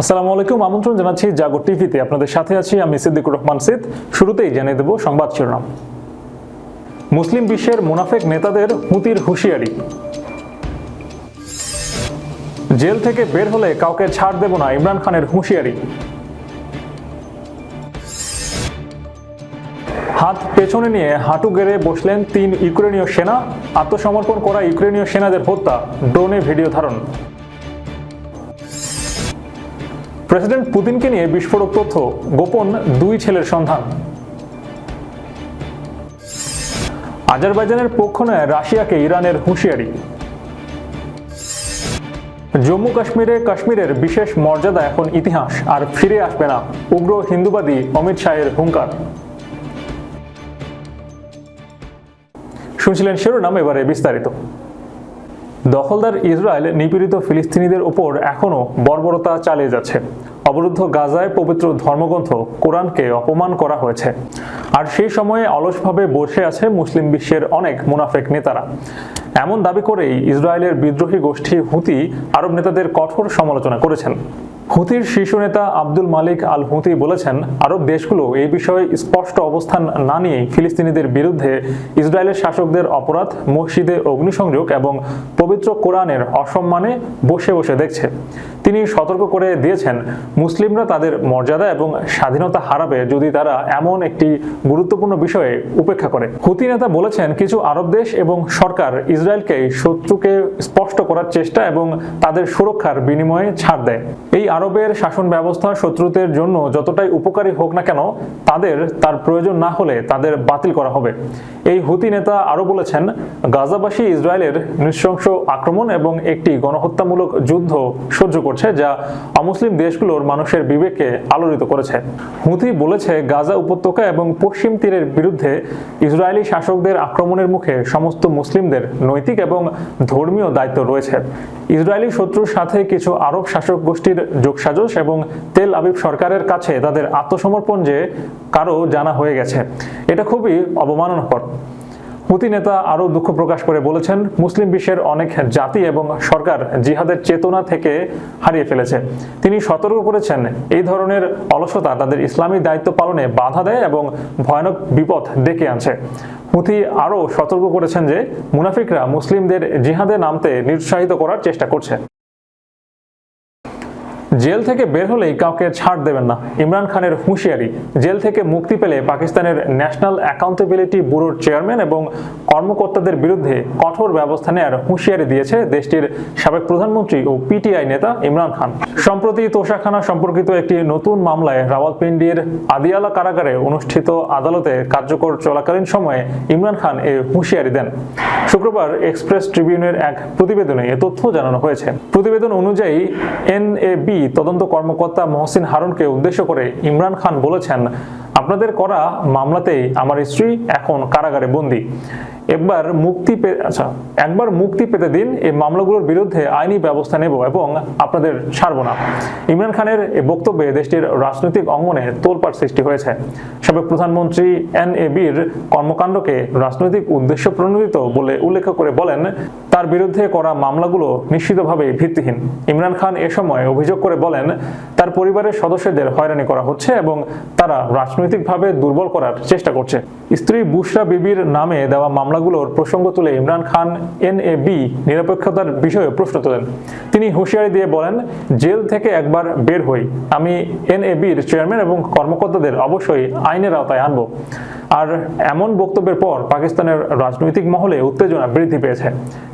আসসালামু আলাইকুম, আমন্ত্রণ জানাচ্ছি জাগো টিভিতে। আপনাদের সাথে আছি আমি সিদ্দিকুর রহমান সিদ। শুরুতেই জানিয়ে দেব সংবাদ শিরোনাম। মুসলিম বিশ্বের মুনাফেক নেতাদের হুতির হুঁশিয়ারি। জেল থেকে বের হলে কাউকে ছাড় দেব না ইমরান খানের হুঁশিয়ারি। হাত পেছনে নিয়ে হাঁটু গেড়ে বসলেন তিন ইউক্রেনীয় সেনা। আত্মসমর্পণ করা ইউক্রেনীয় সেনাদের হত্যা। ড্রোনে ভিডিও ধারণ। প্রেসিডেন্ট পুতিনকে নিয়ে বিস্ফোরক তথ্য, গোপন দুই ছেলের সন্ধান। আজারবাইজানের পক্ষ নেয়, রাশিয়াকে ইরানের হুঁশিয়ারি। জম্মু কাশ্মীরে কাশ্মীরের বিশেষ মর্যাদা এখন ইতিহাস, আর ফিরে আসবে না উগ্র হিন্দুবাদী অমিত শাহের হুঙ্কার। শুনছিলেন শিরোনাম, এবারে বিস্তারিত। দখলদার ইসরায়েল নিপীড়িত ফিলিস্তিনিদের ওপর এখনও বর্বরতা চালিয়ে যাচ্ছে। অবরুদ্ধ গাজায় পবিত্র ধর্মগ্রন্থ কোরআনকে অপমান করা হয়েছে। আর সেই সময়ে অলসভাবে বসে আছে মুসলিম বিশ্বের অনেক মুনাফেক নেতারা। এমন দাবি করেই ইসরায়েলের বিদ্রোহী গোষ্ঠী হুতি আরব নেতাদের কঠোর সমালোচনা করেছেন। হুতির শীর্ষ নেতা আব্দুল মালিক আল হুতি বলেছেন, আরব দেশগুলো এই বিষয়ে স্পষ্ট অবস্থান না নিয়ে ফিলিস্তিনিদের বিরুদ্ধে ইসরায়েলের শাসকদের অপরাধ, মসজিদে অগ্নিসংযোগ এবং পবিত্র কোরআনের অসম্মানে বসে বসে দেখছে। তিনি সতর্ক করে দিয়েছেন, মুসলিমরা তাদের মর্যাদা এবং স্বাধীনতা হারাবে যদি তারা এমন একটি গুরুত্বপূর্ণ বিষয়ে উপেক্ষা করে। হুতি নেতা বলেছেন, কিছু আরব দেশ এবং সরকার ইসরায়েলকে শত্রুকে স্পষ্ট করার চেষ্টা এবং তাদের সুরক্ষার বিনিময়ে ছাড় দেয়। এই আরবের শাসন ব্যবস্থা শত্রুদের জন্য যতটাই উপকারী হোক না কেন, তাদের তার প্রয়োজন না হলে তাদের বাতিল করা হবে। এই হুতি নেতা আরও বলেছেন, গাজাবাসী ইসরায়েলের নৃশংস আক্রমণ এবং একটি গণহত্যামূলক যুদ্ধ সহ্য করছে যা অমুসলিম দেশগুলোর মানুষের বিবেককে আলোড়িত করেছে। হুতি বলেছে, গাজা উপত্যকা এবং পশ্চিম তীরের বিরুদ্ধে ইসরায়েলি শাসকদের আক্রমণের মুখে সমস্ত মুসলিমদের নৈতিক এবং ধর্মীয় দায়িত্ব রয়েছে। ইসরায়েলি শত্রুর সাথে কিছু আরব শাসক গোষ্ঠীর যোগসাজশ এবং তেল আবিব সরকারের কাছে তাদের আত্মসমর্পণ যে কারও জানা হয়ে গেছে, এটা খুবই অবমাননাকর। হুতি নেতা আরও দুঃখ প্রকাশ করে বলেছেন, মুসলিম বিশ্বের অনেক জাতি এবং সরকার জিহাদের চেতনা থেকে হারিয়ে ফেলেছে। তিনি সতর্ক করেছেন, এই ধরনের অলসতা তাদের ইসলামী দায়িত্ব পালনে বাধা দেয় এবং ভয়ানক বিপদ ডেকে আনছে। হুথি আরও সতর্ক করেছেন যে মুনাফিকরা মুসলিমদের জিহাদে নামতে নিরুৎসাহিত করার চেষ্টা করছে। জেল থেকে বের হলেই কাউকে ছাড় দেবেন না। ইমরান খানের হুঁশিয়ারি, জেল থেকে মুক্তি পেলে পাকিস্তানের ন্যাশনাল অ্যাকাউন্টেবিলিটি ব্যুরোর চেয়ারম্যান এবং কর্মকর্তাদের বিরুদ্ধে কঠোর ব্যবস্থা নেওয়ার হুঁশিয়ারি দিয়েছে দেশটির সাবেক প্রধানমন্ত্রী ও পিটিআই নেতা ইমরান খান। সম্প্রতি তোষাখানা সম্পর্কিত একটি নতুন মামলায় রাওয়ালপিন্ডির আদিয়ালা কারাগারে অনুষ্ঠিত আদালতে কার্যকর চলাকালীন সময়ে ইমরান খান এ হুঁশিয়ারি দেন। শুক্রবার এক্সপ্রেস ট্রিবিউনের এক প্রতিবেদনে এ তথ্য জানানো হয়েছে। প্রতিবেদন অনুযায়ী এনএবি তদন্ত কর্মকর্তা মহসিন হারুনকে উদ্দেশ্য করে ইমরান খান বলেছেন, আপনাদের করা মামলাতেই আমার স্ত্রী এখন কারাগারে বন্দী। একবার মুক্তি আচ্ছা একবার মুক্তি পেতে দিন এই মামলাগুলোর বিরুদ্ধে আইনি ব্যবস্থা নেব এবং আপনাদের ছাড়ব না। ইমরান খানের এই বক্তব্যে দেশটির রাজনৈতিক অঙ্গনে তোলপাড় সৃষ্টি হয়েছে। সাবেক প্রধানমন্ত্রী এনএবির কর্মকাণ্ডকে রাজনৈতিক উদ্দেশ্য প্রণোদিত বলে উল্লেখ করে বলেন, তার বিরুদ্ধে করা মামলাগুলো নিশ্চিতভাবে ভিত্তিহীন। ইমরান খান এ সময় অভিযোগ করে বলেন, তার পরিবারের সদস্যদের হয়রানি করা হচ্ছে এবং তারা রাজনৈতিকভাবে দুর্বল করার চেষ্টা করছে। স্ত্রী বুশরা বিবির নামে দেওয়া মামলাগুলোর প্রসঙ্গ তুলে ইমরান খান এনএবি নিরপেক্ষতার বিষয়ে প্রশ্ন তোলেন। তিনি হুঁশিয়ারি দিয়ে বলেন, জেল থেকে একবার বের হই। আমি এনএবির চেয়ারম্যান এবং কর্মকর্তাদের অবশ্যই আইনের আওতায় আনব। আর এমন বক্তব্যের পর পাকিস্তানের রাজনৈতিক মহলে উত্তেজনা বৃদ্ধি পেয়েছে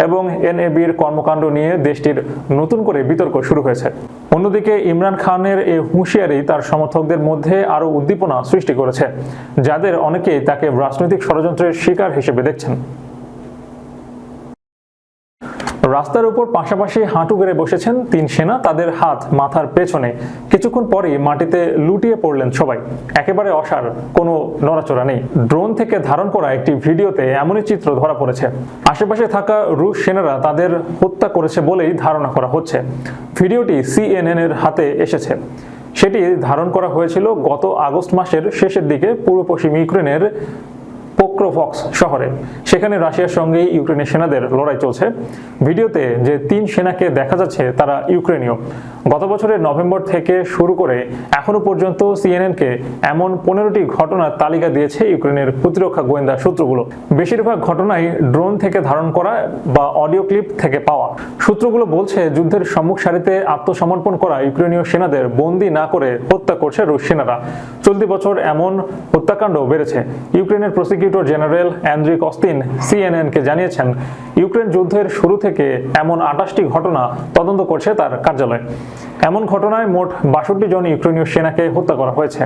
এবং এনএবির কর্মকাণ্ড নিয়ে দেশটির নতুন করে বিতর্ক শুরু হয়েছে। অন্যদিকে ইমরান খানের এই হুঁশিয়ারি তার সমর্থকদের মধ্যে আরও উদ্দীপনা সৃষ্টি করেছে, যাদের অনেকেই তাকে রাজনৈতিক ষড়যন্ত্রের শিকার হিসেবে দেখছেন। রাস্তার উপর পাশাপাশি হাঁটু গেড়ে বসেছেন তিন সেনা, তাদের হাত মাথার পেছনে। কিছুক্ষণ পরেই মাটিতে লুটিয়ে পড়লেন সবাই। একেবারে অসার, কোনো নড়াচড়া নেই। ড্রোন থেকে ধারণ করা একটি ভিডিওতে এমনই চিত্র ধরা পড়েছে। আশেপাশে থাকা রুশ সেনারা তাদের হত্যা করেছে বলেই ধারণা করা হচ্ছে। ভিডিওটি সিএনএন এর হাতে এসেছে। সেটি ধারণ করা হয়েছিল গত আগস্ট মাসের শেষের দিকে পূর্ব পশ্চিম ইউক্রেনের পোক্রোফক্স শহরে। সেখানে রাশিয়ার সঙ্গে ইউক্রেনের সেনাদের লড়াই চলছে। ভিডিওতে যে তিন সেনাকে দেখা যাচ্ছে, তারা ইউক্রেনীয়। গত বছরের নভেম্বর থেকে শুরু করে এখনও পর্যন্ত সিএনএনকে এমন পনেরোটি ঘটনার তালিকা দিয়েছে ইউক্রেনের প্রতিরক্ষা গোয়েন্দা সূত্রগুলো। বেশিরভাগ ঘটনাই ড্রোন থেকে ধারণ করা বা অডিও ক্লিপ থেকে পাওয়া। সূত্রগুলো বলছে, যুদ্ধের সম্মুখ সারিতে আত্মসমর্পণ করা ইউক্রেনীয় সেনাদের বন্দি না করে হত্যা করছে রুশ সেনারা। চলতি বছর এমন হত্যাকাণ্ড বেড়েছে। ইউক্রেনের প্রসিকিউটর জেনারেল অ্যান্ড্রিক অস্তিন সিএনএনকে জানিয়েছেন, ইউক্রেন যুদ্ধের শুরু থেকে এমন আটাশটি ঘটনা তদন্ত করছে তার কার্যালয়। এমন ঘটনায় মোট বাষট্টি জন ইউক্রেনীয় সেনাকে হত্যা করা হয়েছে।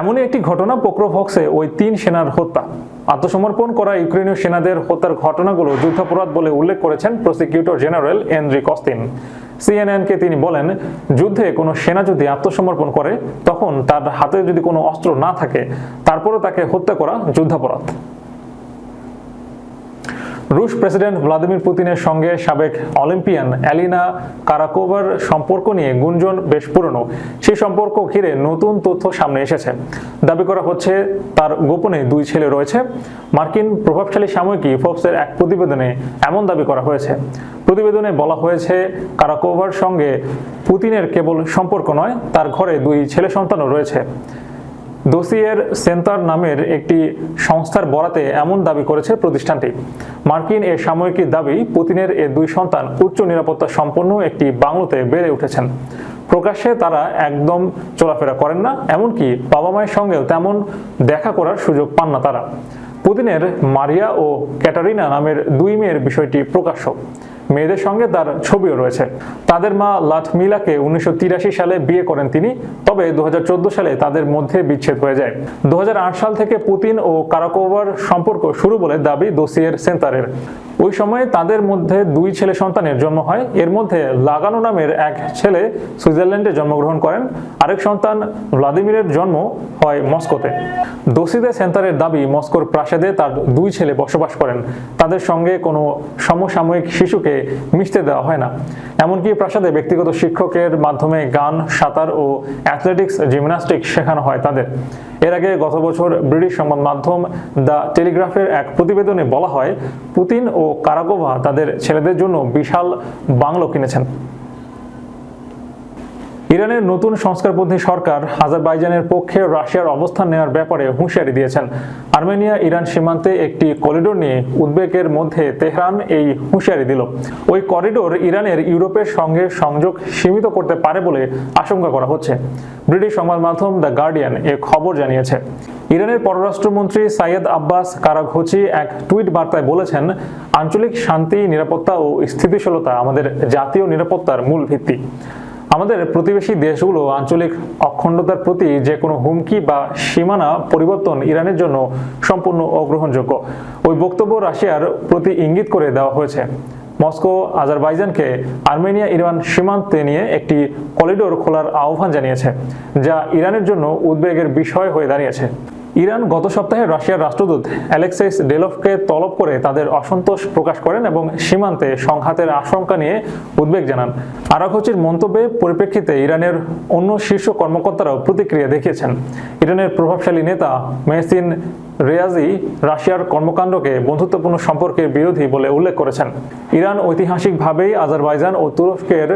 এমনই একটি ঘটনা পোক্রোভক্সে ওই তিন সেনার হত্যা। আত্মসমর্পণ করা ইউক্রেনীয় সেনাদের হত্যার ঘটনাগুলো যুদ্ধাপরাধ বলে উল্লেখ করেছেন প্রসিকিউটর জেনারেল এনরিক অস্তিন। সিএনএনকে তিনি বলেন, যুদ্ধে কোনো সেনা যদি আত্মসমর্পণ করে, তখন তার হাতে যদি কোনো অস্ত্র না থাকে, তারপরও তাকে হত্যা করা যুদ্ধাপরাধ। রুশ প্রেসিডেন্ট ভ্লাদিমির পুতিনের সঙ্গে সাবেক অলিম্পিয়ান অ্যালিনা কারাকোভার সম্পর্ক নিয়ে গুঞ্জন বেশ পুরনো। সেই সম্পর্ক ঘিরে নতুন তথ্য সামনে এসেছে। দাবি করা হচ্ছে, তার গোপনে দুই ছেলে রয়েছে। মার্কিন প্রভাবশালী সাময়িকী ফোর্বসের এক প্রতিবেদনে এমন দাবি করা হয়েছে। প্রতিবেদনে বলা হয়েছে, কারাকোভার সঙ্গে পুতিনের কেবল সম্পর্ক নয়, তার ঘরে দুই ছেলে সন্তানও রয়েছে। দোসিয়ের সেন্টার নামের একটি সংস্থার বরাতে এমন দাবি করেছে প্রতিষ্ঠানটি। মার্কিন এ সাময়িকীর দাবি, পুতিনের এ দুই সন্তান উচ্চ নিরাপত্তা সম্পন্ন একটি বাংলোতে বেড়ে উঠেছেন। প্রকাশ্যে তারা একদম চলাফেরা করেন না, এমনকি বাবা মায়ের সঙ্গেও তেমন দেখা করার সুযোগ পান না তারা। পুতিনের মারিয়া ও ক্যাটারিনা নামের দুই মেয়ের বিষয়টি প্রকাশ্য। মেয়েদের সঙ্গে তার ছবিও রয়েছে। তাদের মা লাথমিলাকে উনিশশো সালে বিয়ে করেন তিনি, তবে দুহাজার চোদ্দ সালে তাদের মধ্যে বিচ্ছেদ হয়ে যায়। দুহাজার আট সাল থেকে পুতিন ও কারাকোভার সম্পর্ক শুরু বলে দাবি দোসিয়ের সেন্টারের ওই সময়ে তাদের মধ্যে দুই ছেলে সন্তানের জন্ম হয়। এর মধ্যে লাগানো নামের এক ছেলে সুইজারল্যান্ডে জন্মগ্রহণ করেন, আরেক সন্তান ভ্লাদিমিরের জন্ম হয় মস্কোতে। দোসিদে সেন্টারের দাবি মস্কোর প্রাসাদে তার দুই ছেলে বসবাস করেন। তাদের সঙ্গে কোনো সমসাময়িক শিশুকে মিশতে দেওয়া হয় না। এমনকি প্রাসাদে ব্যক্তিগত শিক্ষকের মাধ্যমে গান, সাঁতার ও অ্যাথলেটিক্স জিমন্যাস্টিক্স শেখানো হয় তাদের। এর আগে গত বছর ব্রিটিশ সংবাদ মাধ্যম দ্য টেলিগ্রাফের এক প্রতিবেদনে বলা হয়, পুতিন ও কারাগোভা তাদের ছেলেদের জন্য বিশাল বাংলো কিনেছেন। ইরানের নতুন সংস্কারপন্থী সরকার আজারবাইজানের পক্ষে রাশিয়ার অবস্থান নেওয়ার ব্যাপারে হুঁশিয়ারি দিয়েছেন। আর্মেনিয়া ইরান সীমান্তে একটি করিডোর নিয়ে উদ্বেগের মধ্যে তেহরান এই হুঁশিয়ারি দিল। ওই করিডোর ইরানের ইউরোপের সঙ্গে সংযোগ সীমিত করতে পারে বলে আশঙ্কা করা হচ্ছে। ব্রিটিশ সংবাদ মাধ্যম দ্য গার্ডিয়ান এ খবর জানিয়েছে। ইরানের পররাষ্ট্রমন্ত্রী সাইয়েদ আব্বাস কারাঘোচি এক টুইট বার্তায় বলেছেন, আঞ্চলিক শান্তি, নিরাপত্তা ও স্থিতিশীলতা আমাদের জাতীয় নিরাপত্তার মূল ভিত্তি। আমাদের প্রতিবেশী দেশগুলো আঞ্চলিক অখণ্ডতার প্রতি যে কোনো হুমকি বা সীমানা পরিবর্তন ইরানের জন্য সম্পূর্ণ অগ্রহণযোগ্য। ওই বক্তব্য রাশিয়ার প্রতি ইঙ্গিত করে দেওয়া হয়েছে। মস্কো, আজারবাইজানকে আর্মেনিয়া, ইরান সীমান্তে নিয়ে একটি করিডোর খোলার আহ্বান জানিয়েছে, যা ইরানের জন্য উদ্বেগের বিষয় হয়ে দাঁড়িয়েছে। ইরান গত সপ্তাহে রাশিয়ার রাষ্ট্রদূত অ্যালেক্সাইস ডেলফকে তলব করে তাদের অসন্তোষ প্রকাশ করেন এবং সীমান্তে সংঘাতের আশঙ্কা নিয়ে উদ্বেগ জানান। আরাঘচির মন্তব্যে পরিপ্রেক্ষিতে ইরানের অন্য শীর্ষ কর্মকর্তারাও প্রতিক্রিয়া দেখিয়েছেন। ইরানের প্রভাবশালী নেতা মেহসিন রেয়াজি রাশিয়ার কর্মকাণ্ডকে বন্ধুত্বপূর্ণ সম্পর্কের বিরোধী বলে উল্লেখ করেছেন। ইরান ঐতিহাসিকভাবেই আজারবাইজান ও তুরস্কের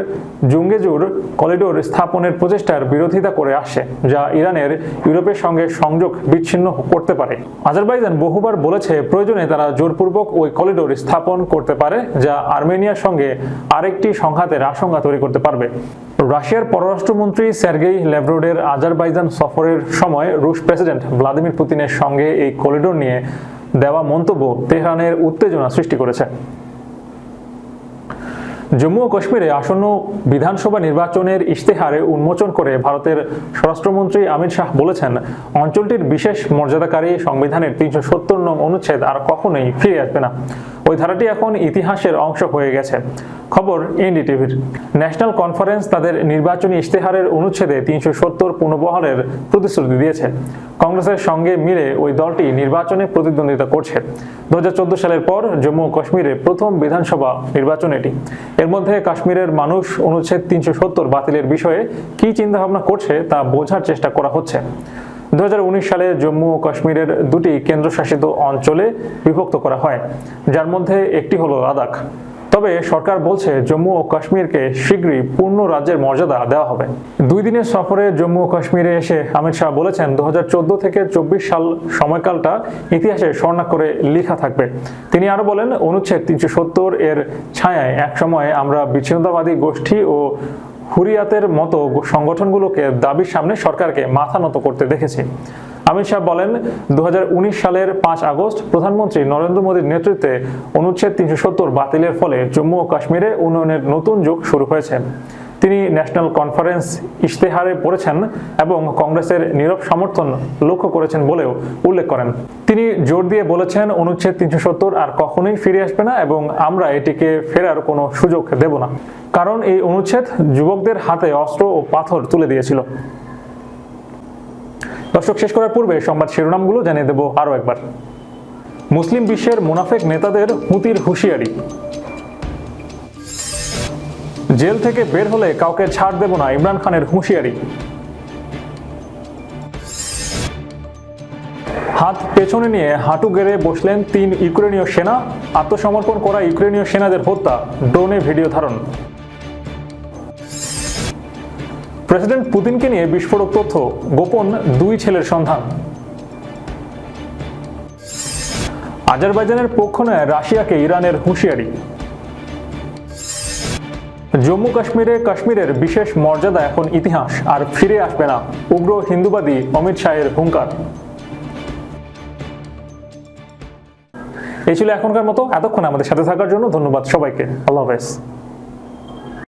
জুঙ্গেজুর করিডোর স্থাপনের প্রচেষ্টার বিরোধিতা করে আসছে যা ইরানের ইউরোপের সঙ্গে সংযোগ বিচ্ছিন্ন করতে পারে। আজারবাইজান বহুবার বলেছে, প্রয়োজনে তারা জোরপূর্বক ওই করিডোর স্থাপন করতে পারে, যা আর্মেনিয়ার সঙ্গে আরেকটি সংঘাতের আশঙ্কা তৈরি করতে পারবে। রাশিয়ার পররাষ্ট্রমন্ত্রী সের্গেই লেভরোডের আজারবাইজান সফরের সময় রুশ প্রেসিডেন্ট ভ্লাদিমির পুতিনের সঙ্গে এই করিডোর নিয়ে দেওয়া মন্তব্য তেহরানের উত্তেজনা সৃষ্টি করেছে। জম্মু ও কাশ্মীরে আসন্ন বিধানসভা নির্বাচনের ইশতেহারে উন্মোচন করে ভারতের স্বরাষ্ট্রমন্ত্রী অমিত শাহ বলেছেন, অঞ্চলটির বিশেষ মর্যাদাকারী সংবিধানের তিনশো সত্তর নং অনুচ্ছেদ আর কখনোই ফিরে আসবে না। ওই ধারাটি এখন ইতিহাসের অংশ হয়ে গেছে। খবর এনডিটিভির। ন্যাশনাল কনফারেন্স তাদের নির্বাচনী ইশতেহারের অনুচ্ছেদে তিনশো সত্তর পুনর্বহালের প্রতিশ্রুতি দিয়েছে। কংগ্রেসের সঙ্গে মিলে ওই দলটি নির্বাচনে প্রতিদ্বন্দ্বিতা করছে। দু হাজার চোদ্দ সালের পর জম্মু ও কাশ্মীরের প্রথম বিধানসভা নির্বাচন এটি। এর মধ্যে কাশ্মীরের মানুষ অনুচ্ছেদ তিনশো সত্তর বাতিলের বিষয়ে কি চিন্তাভাবনা করছে তা বোঝার চেষ্টা করা হচ্ছে। উনিশ সালে জম্মু ও কাশ্মীরের দুটি কেন্দ্রশাসিত অঞ্চলে বিভক্ত করা হয়, যার মধ্যে একটি হলো লাদাখ। তবে সরকার বলছে জম্মু ও কাশ্মীরকে শীঘ্রই পূর্ণ রাজ্যের মর্যাদা দেওয়া হবে। দুই দিনের সফরে জম্মু ও কাশ্মীরে এসে অমিত শাহ বলেছেন দু হাজার চোদ্দ থেকে চব্বিশ সাল সময়কালটা ইতিহাসে স্বর্ণাক্ষরে লেখা থাকবে। তিনি আরও বলেন, অনুচ্ছেদ তিনশো সত্তর এর ছায়ায় একসময় আমরা বিচ্ছিন্নতাবাদী গোষ্ঠী ও হুরিয়াতের মতো সংগঠনগুলোকে দাবির সামনে সরকারকে মাথা নত করতে দেখেছে। অমিত শাহ বলেন দু হাজার উনিশ সালের পাঁচ আগস্ট প্রধানমন্ত্রী নরেন্দ্র মোদীর নেতৃত্বে অনুচ্ছেদ তিনশো সত্তর বাতিলের ফলে জম্মু ও কাশ্মীরে উন্নয়নের নতুন যুগ শুরু হয়েছে। তিনি ন্যাশনাল কনফারেন্স ইশতেহারে পড়েছেন এবং কংগ্রেসের নীরব সমর্থন লক্ষ্য করেছেন বলেও উল্লেখ করেন। তিনি জোর দিয়ে বলেছেন, অনুচ্ছেদ তিনশো সত্তর আর কখনোই ফিরে আসবে না এবং আমরা এটিকে ফেরার কোনো সুযোগ দেব না। কারণ এই অনুচ্ছেদ যুবকদের হাতে অস্ত্র ও পাথর তুলে দিয়েছিল। দর্শক, শেষ করার পূর্বে সংবাদ শিরোনামগুলো জানিয়ে দেব আরও একবার। মুসলিম বিশ্বের মুনাফেক নেতাদের হুতির হুঁশিয়ারি। জেল থেকে বের হলে কাউকে ছাড় দেব না, ইমরান খানের হুঁশিয়ারি। হাত পেছনে নিয়ে হাঁটু গেড়ে বসলেন তিন ইউক্রেনীয় সেনা। আত্মসমর্পণ করা ইউক্রেনীয় সেনাদের হত্যা, ড্রোনে ভিডিও ধারণ। প্রেসিডেন্ট পুতিনকে নিয়ে বিস্ফোরক তথ্য, গোপন দুই ছেলের সন্ধান। আজারবাইজানের পক্ষ নেয় রাশিয়াকে ইরানের হুঁশিয়ারি। জম্মু কাশ্মীরে কাশ্মীরের বিশেষ মর্যাদা এখন ইতিহাস, আর ফিরে আসবে না উগ্র হিন্দুবাদী অমিত শাহের হুঙ্কার। এই ছিল এখনকার মতো, এতক্ষণ আমাদের সাথে থাকার জন্য ধন্যবাদ সবাইকে। আল্লাহ হাফেজ।